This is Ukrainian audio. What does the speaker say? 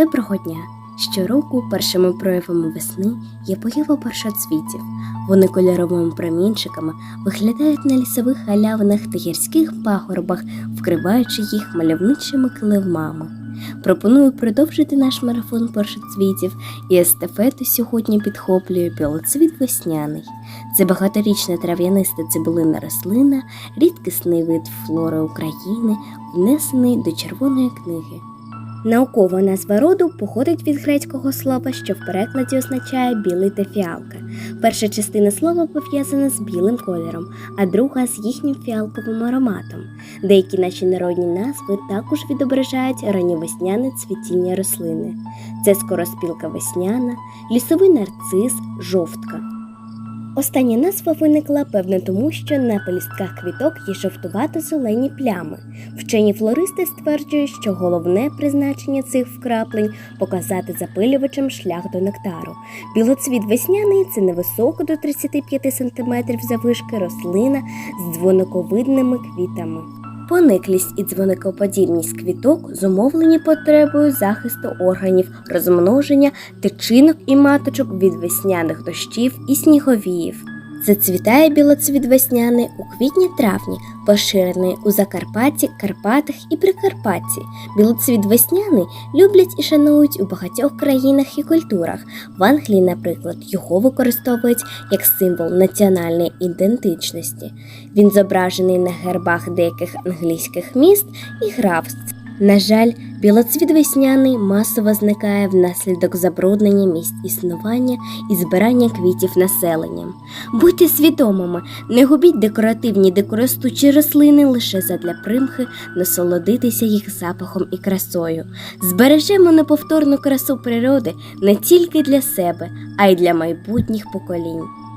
Доброго дня! Щороку першими проявами весни є поява першоцвітів. Вони кольоровими промінчиками виглядають на лісових галявинах та гірських пагорбах, вкриваючи їх мальовничими килимами. Пропоную продовжити наш марафон першоцвітів, і естафету сьогодні підхоплює білоцвіт весняний. Це багаторічна трав'яниста цибулина рослина, рідкісний вид флори України, внесений до Червоної книги. Наукова назва роду походить від грецького слова, що в перекладі означає білий та фіалка. Перша частина слова пов'язана з білим кольором, а друга з їхнім фіалковим ароматом. Деякі наші народні назви також відображають ранньовесняне цвітіння рослини. Це скороспілка весняна, лісовий нарцис, жовтка. Остання назва виникла певне, тому, що на пелістках квіток є жовтувато-зелені плями. Вчені флористи стверджують, що головне призначення цих вкраплень показати запилювачем шлях до нектару. Білоцвіт весняний це невисоко до 35 см завишки рослина з дзвониковидними квітами. Пониклість і дзвоникоподібність квіток зумовлені потребою захисту органів, розмноження, тичинок і маточок від весняних дощів і сніговіїв. Зацвітає білоцвіт весняний у квітні-травні, поширений у Закарпатті, Карпатах і Прикарпатті. Білоцвіт весняний люблять і шанують у багатьох країнах і культурах. В Англії, наприклад, його використовують як символ національної ідентичності. Він зображений на гербах деяких англійських міст і графств. На жаль, білоцвіт весняний масово зникає внаслідок забруднення місць існування і збирання квітів населенням. Будьте свідомими, не губіть декоративні дикоростучі рослини лише задля примхи насолодитися їх запахом і красою. Збережемо неповторну красу природи не тільки для себе, а й для майбутніх поколінь.